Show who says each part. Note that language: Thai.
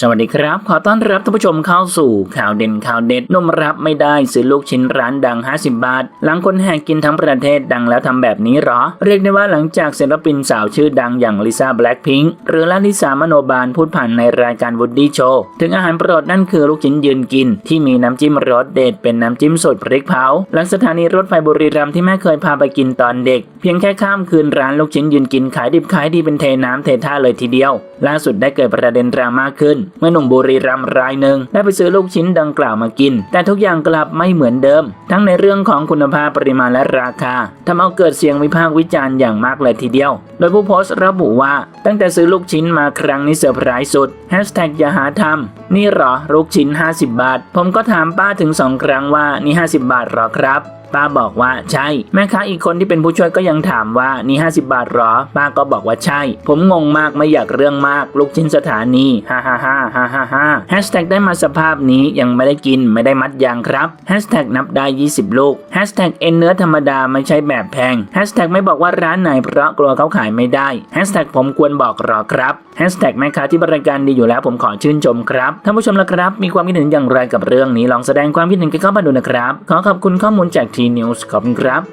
Speaker 1: สวัสดีครับ ขอต้อนรับท่านผู้ชมเข้าสู่ข่าวเด่นข่าวเด็ดนมรับไม่ได้ซื้อลูกชิ้นร้านดัง 50 บาท หลังคนแห่กินทั้งประเทศดังแล้วทำแบบนี้หรอ เรียกได้ว่าหลังจากศิลปินสาวชื่อดังอย่างลิซ่าแบล็คพิงค์หรือลาลิสามโนบาลพูดผ่านในรายการวูดดี้โชว์ถึงอาหารโปรดนั่นคือลูกชิ้นยืนกิน ที่มีน้ำจิ้มรสเด็ดเป็นน้ำจิ้มสดพริกเผา หลังสถานีรถไฟบุรีรัมย์ที่แม่เคยพาไปกินตอนเด็ก เพียงแค่ข้ามคืนร้านลูกชิ้นยืนกินขายดิบขายดีเป็นเทน้ำเทท่าเลยทีเดียว ล่าสุดได้เกิดประเด็นดราม่าขึ้น เมื่อหนุ่มบุรีรัมย์รายหนึ่งได้ไปซื้อลูกชิ้นดังกล่าวมากิน แต่ทุกอย่างกลับไม่เหมือนเดิม ทั้งในเรื่องของคุณภาพปริมาณและราคาทำเอาเกิดเสียงวิพากษ์วิจารณ์อย่างมากเลยทีเดียว โดยผู้โพสต์ระบุว่า ตั้งแต่ซื้อลูกชิ้นมาครั้งนี้เซอร์ไพรส์สุดแฮชแท็กอย่าหาทำนี่หรอลูกชิ้น 50 บาท ผมก็ถามป้าถึงสองครั้งว่านี่ 50 บาทหรอครับ ป้าบอกว่าใช่ แม่ค้าอีกคนที่เป็นผู้ช่วยก็ยังถามว่านี่ 50 บาทหรอ ป้าก็บอกว่าใช่ ผมงงมากไม่อยากเรื่องมาก ลูกชิ้นสถานีฮ่าฮ่าฮ่าฮ่าฮ่าฮ่าแฮชแท็กได้มาสภาพนี้ยังไม่ได้กินไม่ได้มัดยางครับแฮชแท็กนับได้ 20 ลูกแฮชแท็กเอ็นเนื้อธรรมดาไม่ใช่แบบแพงแฮชแท็กไม่บอกว่าร้านไหนเพราะกลัวเขาขายไม่ได้แฮชแท็กผมควรบอกหรอครับแฮชแท็กแม่ค้าที่บริการดีอยู่แล้วผมขอชื่นชมครับท่านผู้ชมละครับ มีความคิดเห็นอย่างไรกับเรื่องนี้ลองแสดงความคิดเห็นกันเข้ามาดูนะครับ ขอขอบคุณข้อมูลจากทีนิวส์ขอบคุณครับ